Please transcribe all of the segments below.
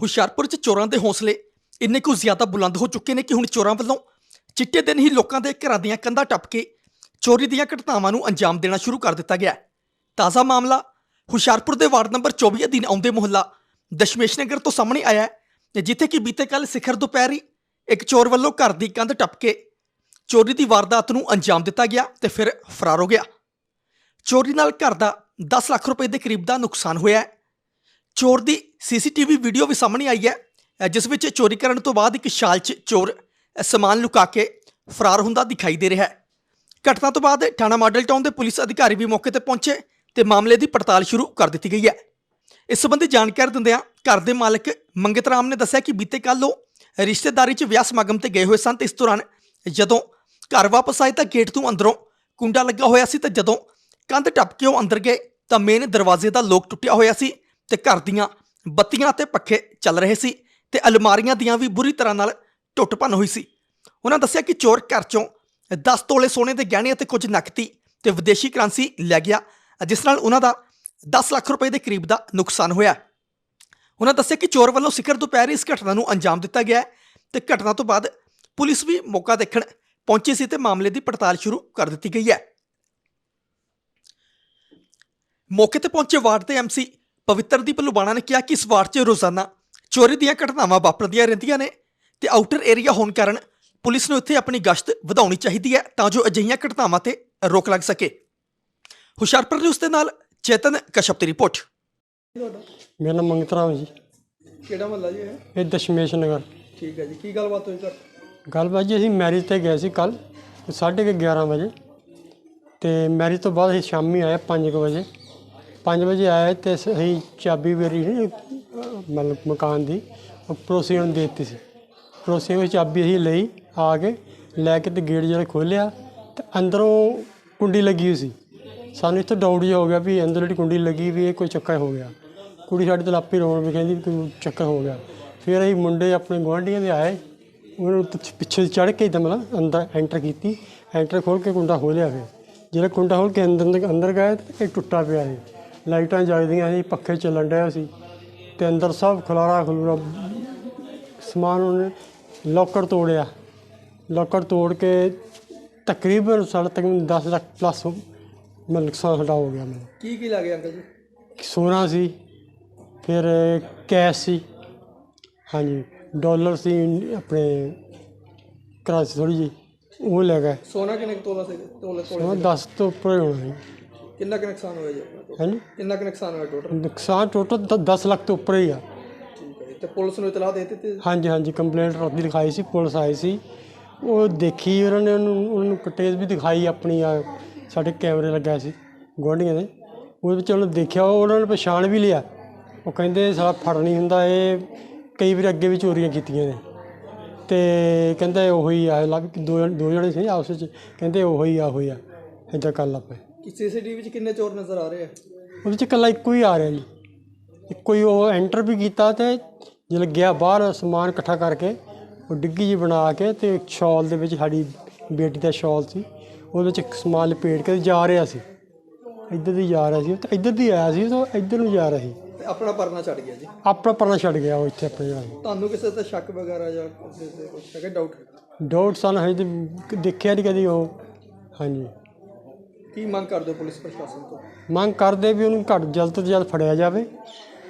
ਹੁਸ਼ਿਆਰਪੁਰ 'ਚ ਚੋਰਾਂ ਦੇ ਹੌਸਲੇ ਇੰਨੇ ਕੁ ਜ਼ਿਆਦਾ ਬੁਲੰਦ ਹੋ ਚੁੱਕੇ ਨੇ ਕਿ ਹੁਣ ਚੋਰਾਂ ਵੱਲੋਂ ਚਿੱਟੇ ਦਿਨ ਹੀ ਲੋਕਾਂ ਦੇ ਘਰਾਂ ਦੀਆਂ ਕੰਧਾਂ ਟੱਪ ਕੇ ਚੋਰੀ ਦੀਆਂ ਘਟਨਾਵਾਂ ਨੂੰ ਅੰਜਾਮ ਦੇਣਾ ਸ਼ੁਰੂ ਕਰ ਦਿੱਤਾ ਗਿਆ ਤਾਜ਼ਾ ਮਾਮਲਾ ਹੁਸ਼ਿਆਰਪੁਰ ਦੇ ਵਾਰਡ ਨੰਬਰ 24 ਅਧੀਨ ਆਉਂਦੇ ਮੁਹੱਲਾ ਦਸ਼ਮੇਸ਼ ਨਗਰ ਤੋਂ ਸਾਹਮਣੇ ਆਇਆ ਹੈ, ਜਿੱਥੇ ਕਿ ਬੀਤੇ ਕੱਲ ਸਿਖਰ ਦੁਪਹਿਰੀ ਇੱਕ ਚੋਰ ਵੱਲੋਂ ਘਰ ਦੀ ਕੰਧ ਟੱਪ ਕੇ ਚੋਰੀ ਦੀ ਵਾਰਦਾਤ ਨੂੰ ਅੰਜਾਮ ਦਿੱਤਾ ਗਿਆ ਤੇ ਫਿਰ ਫਰਾਰ ਹੋ ਗਿਆ। ਚੋਰੀ ਨਾਲ ਘਰ ਦਾ 10 ਲੱਖ ਰੁਪਏ ਦੇ ਕਰੀਬ ਦਾ ਨੁਕਸਾਨ ਹੋਇਆ ਹੈ। ਚੋਰ ਦੀ ਸੀਸੀਟੀਵੀ ਵੀਡੀਓ ਵੀ ਸਾਹਮਣੇ ਆਈ ਹੈ ਜਿਸ ਵਿੱਚ ਚੋਰੀ ਕਰਨ ਤੋਂ ਬਾਅਦ ਇੱਕ ਸ਼ਾਲ 'ਚ ਚੋਰ ਸਮਾਨ ਲੁਕਾ ਕੇ ਫਰਾਰ ਹੁੰਦਾ ਦਿਖਾਈ ਦੇ ਰਿਹਾ ਹੈ। ਘਟਨਾ ਤੋਂ ਬਾਅਦ ਥਾਣਾ ਮਾਡਲ ਟਾਊਨ ਦੇ ਪੁਲਿਸ ਅਧਿਕਾਰੀ ਵੀ ਮੌਕੇ ਤੇ ਪਹੁੰਚੇ ਤੇ ਮਾਮਲੇ ਦੀ ਪੜਤਾਲ ਸ਼ੁਰੂ ਕਰ ਦਿੱਤੀ ਗਈ ਹੈ। ਇਸ ਸੰਬੰਧੀ ਜਾਣਕਾਰੀ ਦਿੰਦਿਆਂ ਘਰ ਦੇ ਮਾਲਕ ਮੰਗਤ ਰਾਮ ਨੇ ਦੱਸਿਆ ਕਿ ਬੀਤੇ ਕੱਲ੍ਹ ਉਹ ਰਿਸ਼ਤੇਦਾਰੀ 'ਚ ਵਿਆਹ ਸਮਾਗਮ ਤੇ ਗਏ ਹੋਏ ਸਨ ਤੇ ਇਸ ਦੌਰਾਨ ਜਦੋਂ ਘਰ ਵਾਪਸ ਆਏ ਤਾਂ ਗੇਟ ਤੋਂ ਅੰਦਰੋਂ ਕੁੰਡਾ ਲੱਗਾ ਹੋਇਆ ਸੀ ਤੇ ਜਦੋਂ ਕੰਧ ਟੱਪ ਕੇ ਉਹ ਅੰਦਰ ਗਏ ਤਾਂ ਮੇਨ ਦਰਵਾਜ਼ੇ ਦਾ ਲੋਕ ਟੁੱਟਿਆ ਹੋਇਆ ਸੀ। ਤੇ ਘਰ ਦੀਆਂ ਬੱਤੀਆਂ ਤੇ ਪੱਖੇ ਚੱਲ ਰਹੇ ਸੀ ਤੇ ਅਲਮਾਰੀਆਂ ਦੀਆਂ ਵੀ ਬੁਰੀ ਤਰ੍ਹਾਂ ਨਾਲ ਟੁੱਟ ਭੰਨ ਹੋਈ ਸੀ। ਉਹਨਾਂ ਦੱਸਿਆ ਕਿ ਚੋਰ ਘਰ ਚੋਂ 10 ਤੋਲੇ ਸੋਨੇ ਦੇ ਗਹਿਣੇ ਅਤੇ ਕੁਝ ਨਕਦੀ ਤੇ ਵਿਦੇਸ਼ੀ ਕਰੰਸੀ ਲੈ ਗਿਆ, ਜਿਸ ਨਾਲ ਉਹਨਾਂ ਦਾ 10 ਲੱਖ ਰੁਪਏ ਦੇ ਕਰੀਬ ਦਾ ਨੁਕਸਾਨ ਹੋਇਆ। ਉਹਨਾਂ ਦੱਸਿਆ ਕਿ ਚੋਰ ਵੱਲੋਂ ਸਿਖਰ ਦੁਪਹਿਰ ਇਸ ਘਟਨਾ ਨੂੰ ਅੰਜਾਮ ਦਿੱਤਾ ਗਿਆ ਹੈ ਤੇ ਘਟਨਾ ਤੋਂ ਬਾਅਦ ਪੁਲਿਸ ਵੀ ਮੌਕਾ ਦੇਖਣ ਪਹੁੰਚੀ ਸੀ ਤੇ ਮਾਮਲੇ ਦੀ ਪੜਤਾਲ ਸ਼ੁਰੂ ਕਰ ਦਿੱਤੀ ਗਈ ਹੈ। ਮੌਕੇ ਤੇ ਪਹੁੰਚੇ ਵਾਰਡ ਦੇ ਐਮਸੀ ਪਵਿੱਤਰਦੀਪ ਲੁਬਾਣਾ ਨੇ ਕਿਹਾ ਕਿ ਇਸ ਵਾਰਡ 'ਚ ਰੋਜ਼ਾਨਾ ਚੋਰੀ ਦੀਆਂ ਘਟਨਾਵਾਂ ਵਾਪਰਦੀਆਂ ਰਹਿੰਦੀਆਂ ਨੇ ਤੇ ਆਊਟਰ ਏਰੀਆ ਹੋਣ ਕਾਰਨ ਪੁਲਿਸ ਨੂੰ ਇੱਥੇ ਆਪਣੀ ਗਸ਼ਤ ਵਧਾਉਣੀ ਚਾਹੀਦੀ ਹੈ ਤਾਂ ਜੋ ਅਜਿਹੀਆਂ ਘਟਨਾਵਾਂ ਤੇ ਰੋਕ ਲੱਗ ਸਕੇ। ਹੁਸ਼ਿਆਰਪੁਰ ਨਿਊਜ਼ ਦੇ ਨਾਲ ਚੇਤਨ ਕਸ਼ਪ ਦੀ ਰਿਪੋਰਟ। ਮੇਰਾ ਨਾਮ ਮੰਗਤ ਰਾਮ ਜੀ। ਕਿਹੜਾ ਮਹੱਲਾ ਜੀ ਹੈ ਇਹ ਦਸ਼ਮੇਸ਼ ਨਗਰ। ਠੀਕ ਹੈ ਜੀ ਕੀ ਗੱਲਬਾਤ ਹੋਈ ਸਰ ਗੱਲਬਾਤ ਜੀ ਅਸੀਂ ਮੈਰਿਜ ਤੇ ਗਏ ਸੀ ਕੱਲ ਸਾਢੇ ਕੁ 11 ਵਜੇ ਤੇ ਮੈਰਿਜ ਤੋਂ ਬਾਅਦ ਅਸੀਂ ਸ਼ਾਮੀ ਆਏ 5 ਵਜੇ। 5 ਵਜੇ ਆਏ ਤੇ ਅਸੀਂ ਚਾਬੀ ਮੇਰੀ ਸੀ, ਮਤਲਬ ਮਕਾਨ ਦੀ ਉਹ ਪੜੋਸੀ ਨੂੰ ਦੇ ਦਿੱਤੀ ਸੀ। ਪੜੋਸੀ ਨੂੰ ਚਾਬੀ ਅਸੀਂ ਲਈ ਆ ਕੇ ਲੈ ਕੇ ਤੇ ਗੇਟ ਜਿਹੜਾ ਖੋਲ੍ਹਿਆ ਤੇ ਅੰਦਰੋਂ ਕੁੰਡੀ ਲੱਗੀ ਹੋਈ ਸੀ। ਸਾਨੂੰ ਇੱਥੇ ਡਾਊਟ ਜਿਹਾ ਹੋ ਗਿਆ ਵੀ ਅੰਦਰ ਜਿਹੜੀ ਕੁੰਡੀ ਲੱਗੀ ਵੀ ਇਹ ਕੋਈ ਚੱਕਰ ਹੋ ਗਿਆ। ਕੁੜੀ ਸਾਡੇ ਤੋਂ ਲਾਪੀ ਰੋਣ ਵੀ ਕਹਿੰਦੀ ਵੀ ਕੋਈ ਚੱਕਰ ਹੋ ਗਿਆ। ਫਿਰ ਅਸੀਂ ਮੁੰਡੇ ਆਪਣੇ ਗੁਆਂਢੀਆਂ ਦੇ ਆਏ ਉਹਨੂੰ ਪਿੱਛੇ ਚੜ ਕੇ ਇੱਦਾਂ ਮਤਲਬ ਅੰਦਰ ਐਂਟਰ ਕੀਤੀ ਐਂਟਰ ਖੋਲ ਕੇ ਕੁੰਡਾ ਖੋਲ੍ਹਿਆ ਫਿਰ। ਜਿਹੜਾ ਕੁੰਡਾ ਖੋਲ ਕੇ ਅੰਦਰ ਅੰਦਰ ਗਏ ਤੇ ਇਹ ਟੁੱਟਾ ਪਿਆ ਸੀ। ਲਾਈਟਾਂ ਜਗਦੀਆਂ ਸੀ ਪੱਖੇ ਚੱਲਣ ਡਿਆ ਸੀ ਤੇ ਅੰਦਰ ਸਭ ਖਲਾਰਾ ਖਲੂਰਾ ਸਮਾਨ ਉਹਨੇ ਲੋਕਰ ਤੋੜਿਆ। ਲੋਕਰ ਤੋੜ ਕੇ ਤਕਰੀਬਨ ਸਾਡੇ ਤਕਰੀਬਨ 10 ਲੱਖ ਪਲੱਸ ਮਤਲਬ ਨੁਕਸਾਨ ਸਾਡਾ ਹੋ ਗਿਆ ਮੈਨੂੰ। ਕੀ ਕੀ ਲੱਗੇ ਅੰਕਲ ਜੀ? ਸੋਨਾ ਸੀ ਫਿਰ ਕੈਸ਼ ਸੀ ਹਾਂਜੀ ਡਾਲਰ ਸੀ ਆਪਣੇ ਕਰੰਸੀ ਥੋੜੀ ਜੀ ਉਹ ਲੈ ਗਏ। ਸੋਨਾ ਕਿੰਨੇ ਕੁ ਤੋਲਾ ਸੀ? ਤੋਲੇ ਸੋਨਾ 10 ਤੋਂ ਉੱਪਰ ਹੀ ਹੋਣਾ ਸੀ। ਕਿੰਨਾ ਕੁ ਨੁਕਸਾਨ ਹੋਇਆ ਜੀ ਆਪਣਾ total? ਹਾਂਜੀ। ਕਿੰਨਾ ਕੁ ਨੁਕਸਾਨ ਹੋਇਆ ਟੋਟਲ ਨੁਕਸਾਨ ਟੋਟਲ 10 ਲੱਖ ਤੋਂ ਉੱਪਰ ਹੀ ਆ। ਠੀਕ ਹੈ ਜੀ। ਤੇ ਪੁਲਿਸ ਨੂੰ ਇਤਲਾਹ ਦੇ ਦਿੱਤੀ ਹਾਂਜੀ ਹਾਂਜੀ। ਕੰਪਲੇਂਟ ਰੱਦੀ ਲਿਖਾਈ ਸੀ ਪੁਲਿਸ ਆਈ ਸੀ। ਉਹ ਦੇਖੀ ਉਹਨਾਂ ਨੇ ਉਹਨੂੰ ਉਹਨੂੰ ਕਟੇਜ ਵੀ ਦਿਖਾਈ ਆਪਣੀ ਆ ਸਾਡੇ ਕੈਮਰੇ ਲੱਗਾ ਸੀ ਗੁਆਂਢੀਆਂ ਦੇ। ਉਹਦੇ ਵਿੱਚ ਉਹਨੇ ਦੇਖਿਆ ਉਹ ਉਹਨਾਂ ਨੇ ਪਛਾਣ ਵੀ ਲਿਆ। ਉਹ ਕਹਿੰਦੇ ਸਾਲਾ ਫੜ ਨਹੀਂ ਹੁੰਦਾ ਇਹ ਕਈ ਵਾਰ ਅੱਗੇ ਵੀ ਚੋਰੀਆਂ ਕੀਤੀਆਂ ਨੇ। ਤੇ ਕਹਿੰਦਾ ਉਹੀ ਆ ਲੱਗ ਦੋ ਜਣ- ਦੋ ਜਣੇ ਸੀ ਆਪਸ ਵਿੱਚ। ਕਹਿੰਦੇ ਉਹੀ ਆ ਉਹੀ ਆ। ਇੱਦਾਂ ਕਰ ਲੱਪੇ ਕਿ ਸੀਸੀਟੀਵੀ ਵਿੱਚ ਕਿੰਨੇ ਚੋਰ ਨਜ਼ਰ ਆ ਰਹੇ ਆ? ਉਹਦੇ ਵਿੱਚ ਇਕੱਲਾ ਇੱਕੋ ਹੀ ਆ ਰਿਹਾ ਜੀ। ਇੱਕੋ ਹੀ ਉਹ ਐਂਟਰ ਵੀ ਕੀਤਾ ਤੇ ਜਦੋਂ ਗਿਆ ਬਾਹਰ ਸਮਾਨ ਇਕੱਠਾ ਕਰਕੇ ਉਹ ਡਿੱਗੀ ਜੀ ਬਣਾ ਕੇ ਤੇ ਇੱਕ ਸ਼ਾਲ ਦੇ ਵਿੱਚ ਸਾਡੀ ਬੇਟੀ ਦਾ ਸ਼ਾਲ ਸੀ। ਉਹਦੇ ਵਿੱਚ ਇੱਕ ਸਮਾਨ ਲਪੇਟ ਕੇ ਜਾ ਰਿਹਾ ਸੀ। ਇੱਧਰ ਦੀ ਜਾ ਰਿਹਾ ਸੀ। ਤੇ ਇੱਧਰ ਦੀ ਆਇਆ ਸੀ ਤਾਂ ਇੱਧਰ ਨੂੰ ਜਾ ਰਿਹਾ ਸੀ। ਤੇ ਆਪਣਾ ਪਰਨਾ ਛੱਡ ਗਿਆ ਜੀ। ਆਪਣਾ ਪਰਨਾ ਛੱਡ ਗਿਆ ਉਹ ਇੱਥੇ ਆਪਣੇ ਜਿਹੜਾ ਤੁਹਾਨੂੰ ਕਿਸੇ ਤੇ ਸ਼ੱਕ ਵਗੈਰਾ ਜਾਂ ਕਿਸੇ ਤੇ ਕੁਝ ਹੈਗਾ ਡਾਊਟ ਡਾਊਟ ਸਨ ਹਜੇ ਤੇ ਦੇਖਿਆ ਨਹੀਂ ਕਦੀ ਉਹ। ਹਾਂਜੀ। ਕੀ ਮੰਗ ਕਰਦੇ ਹੋ ਪੁਲਿਸ ਪ੍ਰਸ਼ਾਸਨ ਤੋਂ? ਮੰਗ ਕਰਦੇ ਵੀ ਉਹਨੂੰ ਘੱਟ ਜਲਦ ਤੋਂ ਜਲਦ ਫੜਿਆ ਜਾਵੇ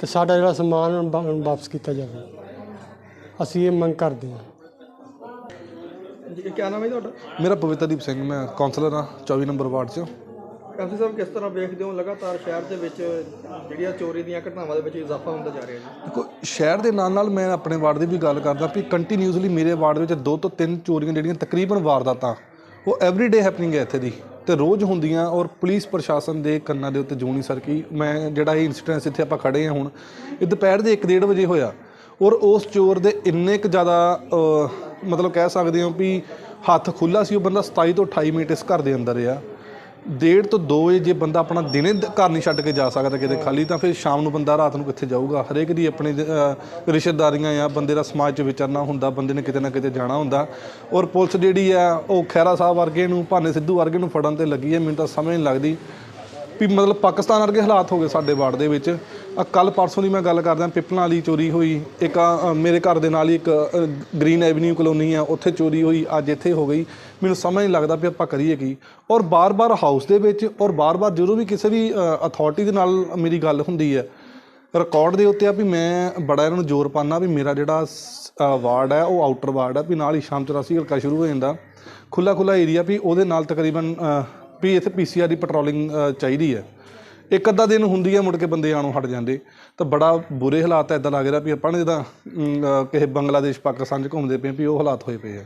ਤੇ ਸਾਡਾ ਜਿਹੜਾ ਸਮਾਨ ਵਾ- ਵਾਪਸ ਕੀਤਾ ਜਾਵੇ। ਅਸੀਂ ਇਹ ਮੰਗ ਕਰਦੇ ਹਾਂ। ਜੀ ਕੀ ਨਾਮ ਹੈ ਤੁਹਾਡਾ? ਮੇਰਾ ਪਵਿੱਤਰਦੀਪ ਸਿੰਘ ਮੈਂ ਕਾਉਂਸਲਰ ਹਾਂ 24 ਨੰਬਰ ਵਾਰਡ 'ਚ। ਕਾਂਸੀ ਸਾਹਿਬ ਕਿਸ ਤਰ੍ਹਾਂ ਵੇਖਦੇ ਹੋ ਲਗਾਤਾਰ ਸ਼ਹਿਰ ਦੇ ਵਿੱਚ ਜਿਹੜੀਆਂ ਚੋਰੀ ਦੀਆਂ ਘਟਨਾਵਾਂ ਦੇ ਵਿੱਚ ਇਜ਼ਾਫਾ ਹੁੰਦਾ ਜਾ ਰਿਹਾ ਜੀ? ਦੇਖੋ ਸ਼ਹਿਰ ਦੇ ਨਾਲ ਨਾਲ ਮੈਂ ਆਪਣੇ ਵਾਰਡ ਦੀ ਵੀ ਗੱਲ ਕਰਦਾ ਵੀ ਕੰਟੀਨਿਊਸਲੀ ਮੇਰੇ ਵਾਰਡ ਵਿੱਚ ਦੋ ਤੋਂ ਤਿੰਨ ਚੋਰੀਆਂ ਜਿਹੜੀਆਂ ਤਕਰੀਬਨ ਵਾਰਦਾਤਾਂ ਉਹ ਐਵਰੀਡੇ ਹੈਪਨਿੰਗ ਹੈ ਇੱਥੇ ਦੀ। ਤੇ ਰੋਜ਼ ਹੁੰਦੀਆਂ ਔਰ ਪੁਲਿਸ ਪ੍ਰਸ਼ਾਸਨ ਦੇ ਕੰਨਾਂ ਦੇ ਉੱਤੇ ਜੂਨੀ ਸਰ ਕੀ, ਮੈਂ ਜਿਹੜਾ ਇਹ ਇਨਸੀਡੈਂਸ ਇੱਥੇ ਆਪਾਂ ਖੜੇ ਹਾਂ ਹੁਣ, ਇਹ ਦੁਪਹਿਰ ਦੇ 1:30 ਵਜੇ ਹੋਇਆ ਔਰ ਉਸ ਚੋਰ ਦੇ ਇੰਨੇ ਕੁ ਜ਼ਿਆਦਾ ਮਤਲਬ ਕਹਿ ਸਕਦੇ ਹੋ ਵੀ ਹੱਥ ਖੁੱਲਾ ਸੀ, ਉਹ ਬੰਦਾ 27 ਤੋਂ 28 ਮਿੰਟ ਇਸ ਘਰ ਦੇ ਅੰਦਰ ਆ ਡੇਢ ਤੋਂ 2 ਵਜੇ ਜੇ ਬੰਦਾ ਆਪਣਾ ਦਿਨੇ ਘਰ ਨਹੀਂ ਛੱਡ ਕੇ ਜਾ ਸਕਦਾ ਕਿਤੇ ਖਾਲੀ, ਤਾਂ ਫਿਰ ਸ਼ਾਮ ਨੂੰ ਬੰਦਾ ਰਾਤ ਨੂੰ ਕਿੱਥੇ ਜਾਊਗਾ? ਹਰੇਕ ਦੀ ਆਪਣੀ ਰਿਸ਼ਤੇਦਾਰੀਆਂ ਆ, ਬੰਦੇ ਦਾ ਸਮਾਜ 'ਚ ਵਿਚਰਨਾ ਹੁੰਦਾ, ਬੰਦੇ ਨੇ ਕਿਤੇ ਨਾ ਕਿਤੇ ਜਾਣਾ ਹੁੰਦਾ। ਔਰ ਪੁਲਿਸ ਜਿਹੜੀ ਆ, ਉਹ ਖੈਰਾ ਸਾਹਿਬ ਵਰਗੇ ਨੂੰ, ਭਾਨੇ ਸਿੱਧੂ ਵਰਗੇ ਨੂੰ ਫੜਨ ਤੇ ਲੱਗੀ ਹੈ ਮੈਨੂੰ ਤਾਂ ਸਮਝ ਨਹੀਂ ਲੱਗਦੀ ਵੀ ਮਤਲਬ ਪਾਕਿਸਤਾਨ ਵਰਗੇ ਹਾਲਾਤ ਹੋ ਗਏ ਸਾਡੇ ਵਾਰਡ ਦੇ ਵਿੱਚ। ਕੱਲ ਪਰਸੋਂ ਦੀ ਮੈਂ ਗੱਲ ਕਰਦਾ, ਪਿੱਪਲਾਂ ਵਾਲੀ ਚੋਰੀ ਹੋਈ। ਇੱਕ ਮੇਰੇ ਘਰ ਦੇ ਨਾਲ ਹੀ ਇੱਕ ਗ੍ਰੀਨ ਐਵਨਿਊ ਕਲੋਨੀ ਆ, ਉੱਥੇ ਚੋਰੀ ਹੋਈ, ਅੱਜ ਇੱਥੇ ਹੋ ਗਈ। ਮੈਨੂੰ ਸਮਝ ਨਹੀਂ ਲੱਗਦਾ ਵੀ ਆਪਾਂ ਕਰੀਏ ਕੀ। ਔਰ ਬਾਰ-ਬਾਰ ਹਾਊਸ ਦੇ ਵਿੱਚ ਔਰ ਬਾਰ-ਬਾਰ ਜਦੋਂ ਵੀ ਕਿਸੇ ਵੀ ਅਥਾਰਟੀ ਦੇ ਨਾਲ ਮੇਰੀ ਗੱਲ ਹੁੰਦੀ ਹੈ ਰਿਕਾਰਡ ਦੇ ਉੱਤੇ ਆ ਵੀ ਮੈਂ ਬੜਾ ਇਹਨਾਂ ਨੂੰ ਜ਼ੋਰ ਪਾਣਾ ਵੀ ਮੇਰਾ ਜਿਹੜਾ ਵਾਰਡ ਹੈ, ਉਹ ਆਊਟਰ ਵਾਰਡ ਹੈ, ਵੀ ਨਾਲ ਹੀ ਸ਼ਾਮ 84 ਹਲਕਾ ਸ਼ੁਰੂ ਹੋ ਜਾਂਦਾ। ਖੁੱਲਾ ਖੁੱਲਾ ਏਰੀਆ ਵੀ ਉਹਦੇ ਨਾਲ ਤਕਰੀਬਨ ਵੀ ਇੱਥੇ ਪੀਸੀਆਰ ਦੀ ਪੈਟਰੋਲਿੰਗ ਚਾਹੀਦੀ ਹੈ। ਇੱਕ ਅੱਧਾ ਦਿਨ ਹੁੰਦੀ ਹੈ ਮੁੜ ਕੇ ਬੰਦੇ ਆਣੋਂ ਹਟ ਜਾਂਦੇ। ਤਾਂ ਬੜਾ ਬੁਰੇ ਹਾਲਾਤ ਐਦਾਂ ਲੱਗ ਰਿਹਾ ਵੀ ਆਪਾਂ ਨੇ ਜਿੱਦਾਂ ਕਿਸੇ ਬੰਗਲਾਦੇਸ਼, ਪਾਕਿਸਤਾਨ 'ਚ ਘੁੰਮਦੇ ਪਏ ਵੀ ਉਹ ਹਾਲਾਤ ਹੋਏ ਪਏ ਆ।